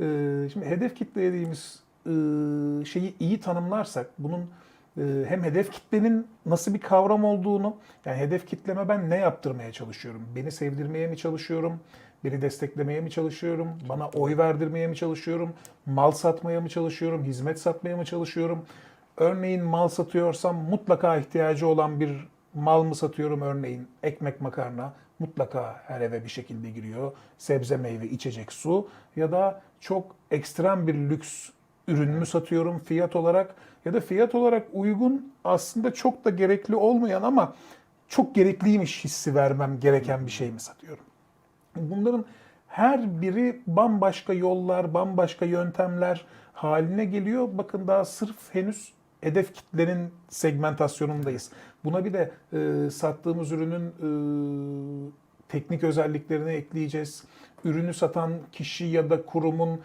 Ee, şimdi hedef kitle dediğimiz e, şeyi iyi tanımlarsak bunun e, hem hedef kitlenin nasıl bir kavram olduğunu yani hedef kitleme ben ne yaptırmaya çalışıyorum? Beni sevdirmeye mi çalışıyorum? Beni desteklemeye mi çalışıyorum? Bana oy verdirmeye mi çalışıyorum? Mal satmaya mı çalışıyorum? Hizmet satmaya mı çalışıyorum? Örneğin mal satıyorsam mutlaka ihtiyacı olan bir mal mı satıyorum örneğin ekmek makarna mutlaka her eve bir şekilde giriyor. Sebze meyve içecek su ya da çok ekstrem bir lüks ürün mü satıyorum fiyat olarak ya da fiyat olarak uygun aslında çok da gerekli olmayan ama çok gerekliymiş hissi vermem gereken bir şey mi satıyorum? Bunların her biri bambaşka yollar, bambaşka yöntemler haline geliyor. Bakın daha sırf henüz hedef kitlenin segmentasyonundayız. Buna bir de e, sattığımız ürünün e, teknik özelliklerini ekleyeceğiz. Ürünü satan kişi ya da kurumun